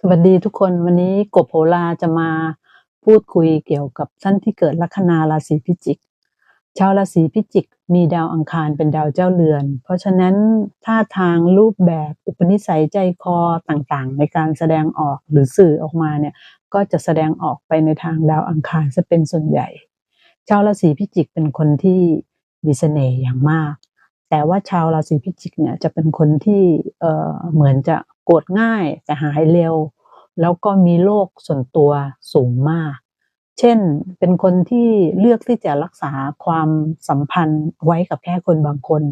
สวัสดีทุกคนวันนี้กบโหราจะมาพูดคุยเกี่ยวกับท่านที่เกิดลัคนาราศีพิจิก ชาวราศีพิจิก มีดาวอังคารเป็นดาวเจ้าเรือน เพราะฉะนั้นท่าทางรูปแบบอุปนิสัยใจคอต่างๆ ในการแสดงออกหรือสื่อออกมาเนี่ยก็จะแสดงออกไปในทางดาวอังคารจะเป็นส่วนใหญ่ ชาวราศีพิจิกเป็นคนที่มีเสน่ห์อย่างมาก แต่ว่าชาวราศีพิจิกเนี่ยจะเป็นคนที่เออเหมือนจะ โกรธง่ายแต่หายเร็ว แล้วก็มีโรคส่วนตัวสูงมาก เช่นเป็นคนที่เลือกที่จะรักษาความสัมพันธ์ไว้กับแค่คนบางคน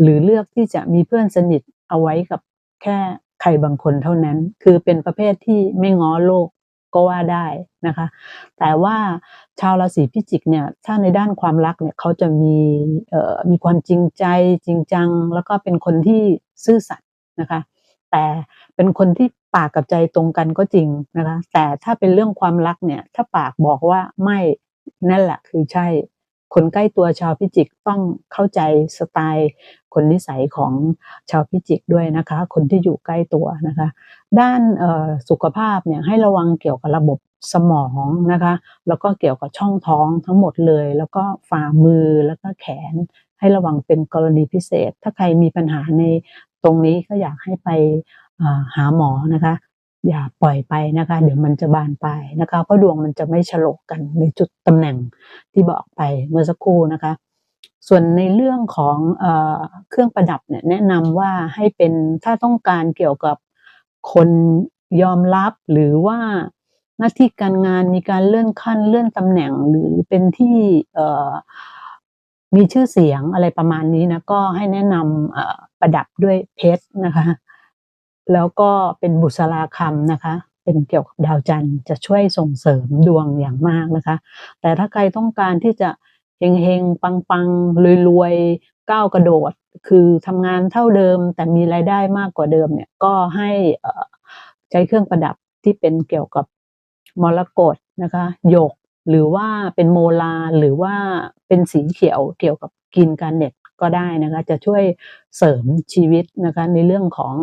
หรือเลือกที่จะมีเพื่อนสนิทเอาไว้กับแค่ใครบางคนเท่านั้น คือเป็นประเภทที่ไม่ง้อโลกก็ว่าได้นะคะ แต่ว่าชาวราศีพิจิกเนี่ยถ้าในด้านความรักเนี่ยเขาจะมีมีความจริงใจจริงจัง แล้วก็เป็นคนที่ซื่อสัตย์นะคะ แต่เป็นคนที่ปากกับใจตรงกันก็จริงนะคะ แต่ถ้าเป็นเรื่องความรักเนี่ย ถ้าปากบอกว่าไม่นั่นแหละคือใช่ คนใกล้ตัวชาวพิจิกต้องเข้าใจสไตล์ คนนิสัยของชาวพิจิกด้วยนะคะ คนที่อยู่ใกล้ตัวนะคะ ด้านสุขภาพเนี่ยให้ระวังเกี่ยวกับระบบสมองนะคะ แล้วก็เกี่ยวกับช่องท้องทั้งหมดเลย แล้วก็ฝ่ามือแล้วก็แขนให้ระวังเป็นกรณีพิเศษ ถ้าใครมีปัญหาใน ตรงนี้ก็อยากให้ไปหาหมอนะคะ อย่าปล่อยไปนะคะ เดี๋ยวมันจะบานไปนะคะ เพราะดวงมันจะไม่ฉลกกันในจุดตำแหน่งที่บอกไปเมื่อสักครู่นะคะ ส่วนในเรื่องของเอเครื่องประดับเนี่ยแนะนำว่าให้เป็นถ้าต้องการเกี่ยวกับคนยอมรับหรือว่าหน้าที่การงานมีการเลื่อนขั้นเลื่อนตำแหน่งหรือเป็นที่ มีชื่อเสียงอะไรประมาณนี้นะก็ให้แนะนำประดับด้วยเพชรนะคะ แล้วก็เป็นบุษราคำนะคะ เป็นเกี่ยวกับดาวจันทร์จะช่วยส่งเสริมดวงอย่างมากนะคะ แต่ถ้าใครต้องการที่จะเฮงๆ ปังๆรวยๆก้าวกระโดด คือทำงานเท่าเดิมแต่มีรายได้มากกว่าเดิมเนี่ยก็ให้ใช้เครื่องประดับที่เป็นเกี่ยวกับมรกตนะคะหยก หรือว่าเป็นโมลาหรือว่าเป็นสีเขียวเกี่ยวกับกินการเน็ตก็ได้นะคะจะช่วยเสริมชีวิตนะคะในเรื่องของ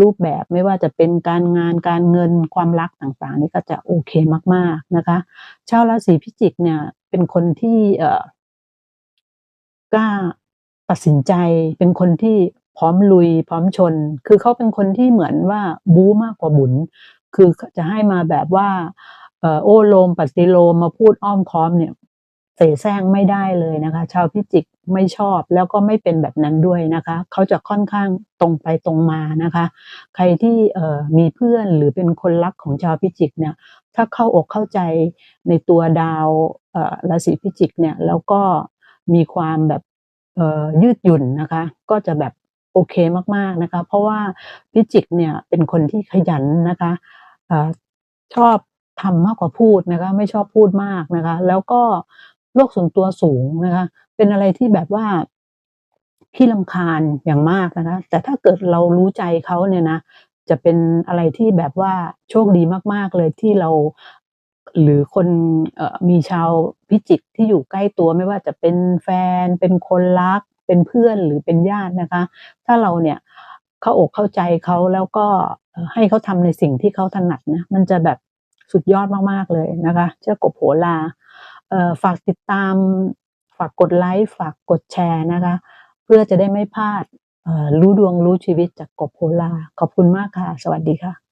รูปแบบไม่ว่าจะเป็นการงานการเงินความรักต่างๆ นี่ก็จะโอเคมากๆนะคะชาวราศีพิจิกเนี่ยเป็นคนที่เอ่อกล้าตัดสินใจเป็นคนที่พร้อมลุยพร้อมชน คือเขาเป็นคนที่เหมือนว่าบู๊มากกว่าบุญ คือจะให้มาแบบว่า โอโลมปฏิโลมมาพูดอ้อมค้อมเนี่ยเสแสร้งไม่ได้เลยนะคะ ชาวพิจิกไม่ชอบแล้วก็ไม่เป็นแบบนั้นด้วยนะคะ เขาจะค่อนข้างตรงไปตรงมานะคะ ใครที่มีเพื่อนหรือเป็นคนรักของชาวพิจิกเนี่ยถ้าเข้าอกเข้าใจในตัวดาวราศีพิจิกเนี่ยแล้วก็มีความแบบยืดหยุ่นนะคะ ก็จะแบบโอเคมากๆนะคะ เพราะว่าพิจิกเนี่ยเป็นคนที่ขยันนะคะอชอบ ทำมากกว่าพูดนะคะ ไม่ชอบพูดมากนะคะ แล้วก็โลกส่วนตัวสูงนะคะ เป็นอะไรที่แบบว่าขี้ลำคาญอย่างมากนะคะ แต่ถ้าเกิดเรารู้ใจเขาเนี่ยนะจะเป็นอะไรที่แบบว่าโชคดีมาก ๆ เลยที่เรา หรือคนอมีชาวพิจิกที่อยู่ใกล้ตัวไม่ว่าจะเป็นแฟน เป็นคนรัก เป็นเพื่อนหรือเป็นญาตินะคะ ถ้าเราเนี่ยเข้าอกเข้าใจเขาแล้วก็ให้เขาทำในสิ่งที่เขาถนัดนะมันจะแบบ สุดยอดมากๆเลยนะคะเจ้ากบโหลาฝากติดตาม ฝากกดไลค์ฝากกดแชร์นะคะ เพื่อจะได้ไม่พลาดรู้ดวงรู้ชีวิตจากกบโหลาขอบคุณมากค่ะ สวัสดีค่ะ